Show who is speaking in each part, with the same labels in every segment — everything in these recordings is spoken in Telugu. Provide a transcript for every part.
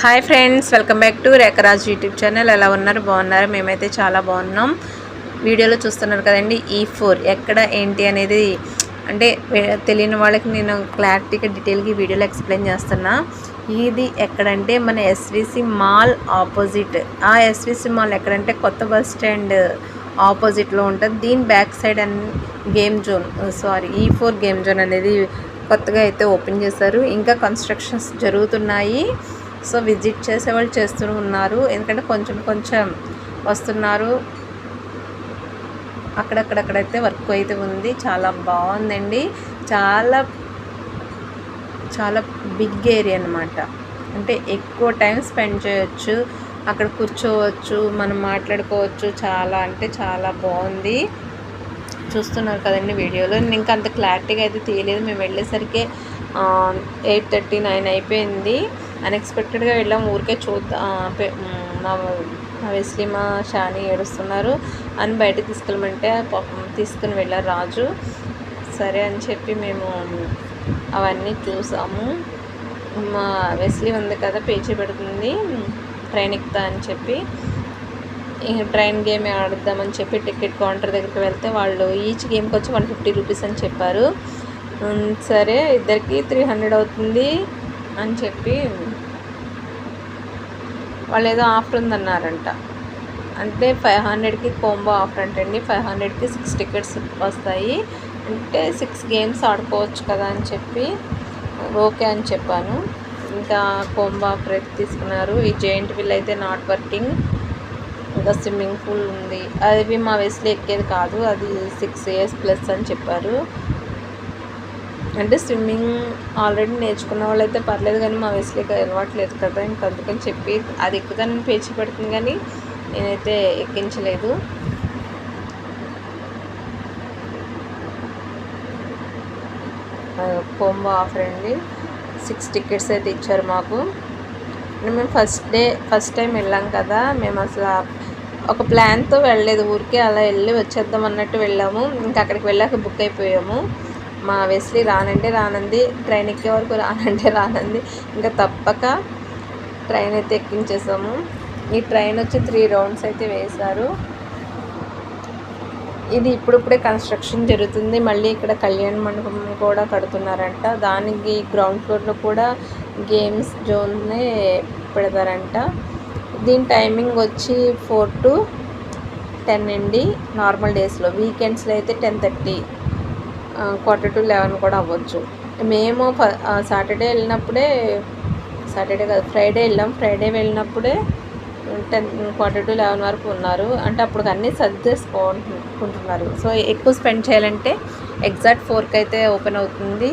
Speaker 1: Hi friends welcome back to Rekharaj YouTube channel. ఎలా ఉన్నారు? బాగున్నారు? మేమైతే చాలా బాగున్నాం. వీడియోలో చూస్తున్నారు కదండి ఈ ఫోర్. ఎక్కడ ఏంటి అనేది అంటే తెలియని వాళ్ళకి నేను క్లారిటీగా డీటెయిల్గా వీడియోలో ఎక్స్ప్లెయిన్ చేస్తున్నా. ఇది ఎక్కడంటే మన ఎస్విసి మాల్ ఆపోజిట్ ఆ ఎస్విసి మాల్ ఎక్కడంటే కొత్త బస్ స్టాండ్ ఆపోజిట్లో ఉంటుంది. దీని back side and game zone sorry ఈ ఫోర్ గేమ్ జోన్ అనేది కొత్తగా అయితే ఓపెన్ చేశారు. ఇంకా కన్స్ట్రక్షన్స్ జరుగుతున్నాయి. సో విజిట్ చేసే వాళ్ళు చేస్తూ ఉన్నారు. ఎందుకంటే కొంచెం కొంచెం వస్తున్నారు. అక్కడక్కడక్కడైతే వర్క్ అయితే ఉంది. చాలా బాగుందండి. చాలా చాలా బిగ్ ఏరియా అనమాట అంటే ఎక్కువ టైం స్పెండ్ చేయొచ్చు అక్కడ కూర్చోవచ్చు మనం మాట్లాడుకోవచ్చు. చాలా అంటే చాలా బాగుంది. చూస్తున్నారు కదండి వీడియోలో. నేను ఇంకా అంత క్లారిటీగా అయితే తీయలేదు. మేము వెళ్ళేసరికి ఎయిట్ థర్టీ నైన్ అయిపోయింది. అన్ఎక్స్పెక్టెడ్గా వెళ్ళాం. ఊరికే చూద్దాం మా మా వెస్లీ మా షాని ఏడుస్తున్నారు. అని బయట తీసుకెళ్ళమంటే పాపం తీసుకుని వెళ్ళారు రాజు. సరే అని చెప్పి మేము అవన్నీ చూసాము. మా వెస్లీ ఉంది కదా పేచీ పెడుతుంది. ట్రైన్ ఎక్కుతా అని చెప్పి ట్రైన్ గేమ్ ఆడుద్దామని చెప్పి టికెట్ కౌంటర్ దగ్గరికి వెళ్తే వాళ్ళు ఈచ్ గేమ్కి వచ్చి వన్ ఫిఫ్టీ రూపీస్ అని చెప్పారు. సరే ఇద్దరికి త్రీ హండ్రెడ్ అవుతుంది. అని చెప్పి వాళ్ళు ఏదో ఆఫర్ ఉందన్నారంట. అంటే ఫైవ్ హండ్రెడ్కి కోంబో ఆఫర్ అంటండి. ఫైవ్ హండ్రెడ్కి సిక్స్ టికెట్స్ వస్తాయి. అంటే సిక్స్ గేమ్స్ ఆడుకోవచ్చు కదా అని చెప్పి ఓకే అని చెప్పాను. ఇంకా కోంబో ఆఫర్ అయితే తీసుకున్నారు. ఈ జెయింట్ విల్ అయితే నాట్ వర్కింగ్. ఇంకా స్విమ్మింగ్ పూల్ ఉంది. అది మా వయసులో ఎక్కేది కాదు. అది సిక్స్ ఇయర్స్ ప్లస్ అని చెప్పారు. అంటే స్విమ్మింగ్ ఆల్రెడీ నేర్చుకున్న వాళ్ళు అయితే పర్లేదు కానీ మా వయసులోకి అలవాట్లేదు కదా ఇంక అందుకని చెప్పి అది ఎక్కుదాన్ని పేచి పెడుతుంది కానీ నేనైతే ఎక్కించలేదు. కోంబో ఆఫర్ అండి. సిక్స్ టికెట్స్ అయితే ఇచ్చారు మాకు. అంటే మేము ఫస్ట్ డే ఫస్ట్ టైం వెళ్ళాం కదా మేము అసలు ఒక ప్లాన్తో వెళ్ళలేదు. ఊరికే అలా వెళ్ళి వచ్చేద్దాం అన్నట్టు వెళ్ళాము. ఇంకా అక్కడికి వెళ్ళాక బుక్ అయిపోయాము. మా వెస్లీ రానంటే రానంది ట్రైన్ ఎక్కే వరకు రానంటే రానంది. ఇంకా తప్పక ట్రైన్ అయితే ఎక్కించేసాము. ఈ ట్రైన్ వచ్చి త్రీ రౌండ్స్ అయితే వేశారు. ఇది ఇప్పుడిప్పుడే కన్స్ట్రక్షన్ జరుగుతుంది. మళ్ళీ ఇక్కడ కళ్యాణ మండపం కూడా కడుతున్నారంట. దానికి గ్రౌండ్ ఫ్లోర్లో కూడా గేమ్స్ జోన్నే పెడతారంట. దీని టైమింగ్ వచ్చి ఫోర్ టు టెన్ అండి నార్మల్ డేస్లో. వీకెండ్స్లో అయితే ten thirty. Quarter to eleven కూడా అవ్వచ్చు. మేము సాటర్డే వెళ్ళినప్పుడే సాటర్డే కాదు ఫ్రైడే వెళ్ళాం. ఫ్రైడే వెళ్ళినప్పుడే టెన్ క్వార్టర్ టు లెవెన్ వరకు ఉన్నారు. అంటే అప్పుడు అన్నీ సర్దేసుకుంటున్నారు. సో ఎక్కువ స్పెండ్ చేయాలంటే ఎగ్జాక్ట్ ఫోర్కి అయితే ఓపెన్ అవుతుంది.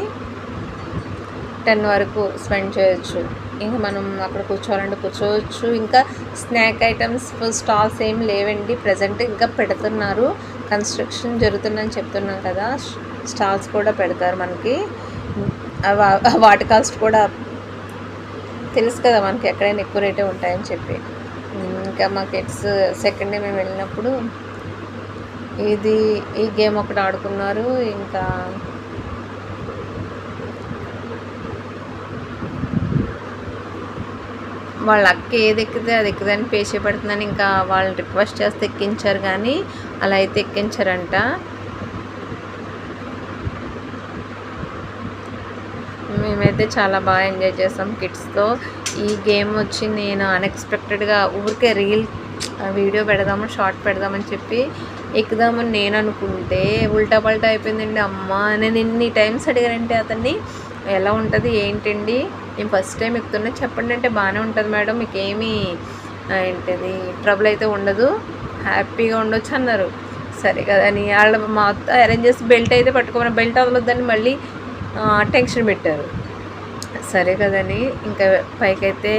Speaker 1: టెన్ వరకు స్పెండ్ చేయొచ్చు. ఇంకా మనం అక్కడ కూర్చోవాలంటే కూర్చోవచ్చు. ఇంకా స్నాక్ ఐటమ్స్ స్టాల్స్ ఏం లేవండి. ప్రజెంట్ ఇంకా పెడుతున్నారు. కన్స్ట్రక్షన్ జరుగుతుందని చెప్తున్నాం కదా. స్టాల్స్ కూడా పెడతారు మనకి. వాటి కాస్ట్ కూడా తెలుసు కదా మనకి ఎక్కడైనా ఎక్కువ రేటే ఉంటాయని చెప్పి. ఇంకా మా కిడ్స్ సెకండ్ డే మేము వెళ్ళినప్పుడు ఇది ఈ గేమ్ ఒకటి ఆడుకున్నారు. ఇంకా వాళ్ళ అక్క ఏది ఎక్కితే అది ఎక్కుదని పేషే పడుతుందని ఇంకా వాళ్ళు రిక్వెస్ట్ చేస్తే ఎక్కించారు కానీ అలా అయితే ఎక్కించారంట. మేమైతే చాలా బాగా ఎంజాయ్ చేసాం కిడ్స్తో. ఈ గేమ్ వచ్చి నేను అన్ఎక్స్పెక్టెడ్గా ఊరికే రీల్ వీడియో పెడదాము షార్ట్ పెడదామని చెప్పి ఎక్కుదామని నేను అనుకుంటే ఉల్టా పల్టా అయిపోయిందండి. అమ్మ నేను ఇన్ని టైమ్స్ అడిగానంటే అతన్ని ఎలా ఉంటుంది? ఏంటండి? నేను ఫస్ట్ టైం ఎక్కుతున్నా. చెప్పండి అంటే బాగానే ఉంటుంది మేడం మీకేమీ ఏమీ ఏంటిది ట్రబుల్ అయితే ఉండదు హ్యాపీగా ఉండొచ్చు అన్నారు. సరే కదని వాళ్ళ మా అరేంజ్ చేసి బెల్ట్ అయితే పట్టుకోమని బెల్ట్ వదలొద్దని మళ్ళీ టెన్షన్ పెట్టారు. సరే కదని ఇంకా పైకైతే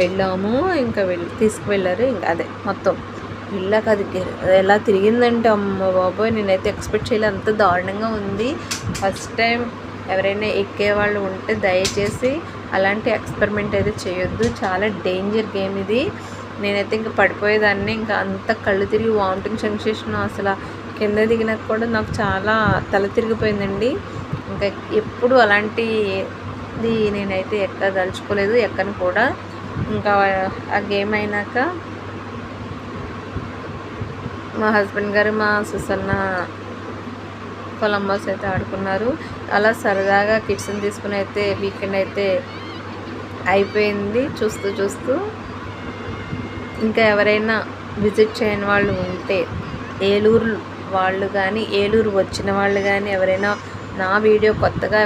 Speaker 1: వెళ్ళాము ఇంకా వెళ్ళి తీసుకువెళ్ళారు ఇంకా అదే మొత్తం. వెళ్ళాక అది ఎలా తిరిగిందంటే అమ్మ బాబోయ్ నేనైతే ఎక్స్పెక్ట్ చేయాలి అంత దారుణంగా ఉంది. ఫస్ట్ టైం ఎవరైనా ఎక్కే వాళ్ళు ఉంటే దయచేసి అలాంటి ఎక్స్పెరిమెంట్ అయితే చేయొద్దు. చాలా డేంజర్ గేమ్ ఇది. నేనైతే ఇంకా పడిపోయేదాన్ని ఇంకా అంత కళ్ళు తిరిగి వామిటింగ్ సెన్సేషన్ అసలు కింద దిగినాక కూడా నాకు చాలా తల తిరిగిపోయిందండి. ఇంకా ఎప్పుడు అలాంటిది నేనైతే ఎక్కదలుచుకోలేదు ఎక్కను కూడా. ఇంకా ఆ గేమ్ అయినాక మా హస్బెండ్ గారు మా సుసన్న కొలంబస్ అయితే ఆడుకున్నారు. అలా సరదాగా కిడ్స్ని తీసుకుని అయితే వీకెండ్ అయితే అయిపోయింది చూస్తూ చూస్తూ. ఇంకా ఎవరైనా విజిట్ చేయని వాళ్ళు ఉంటే ఏలూరు వాళ్ళు కానీ ఏలూరు వచ్చిన వాళ్ళు కానీ ఎవరైనా నా వీడియో కొత్తగా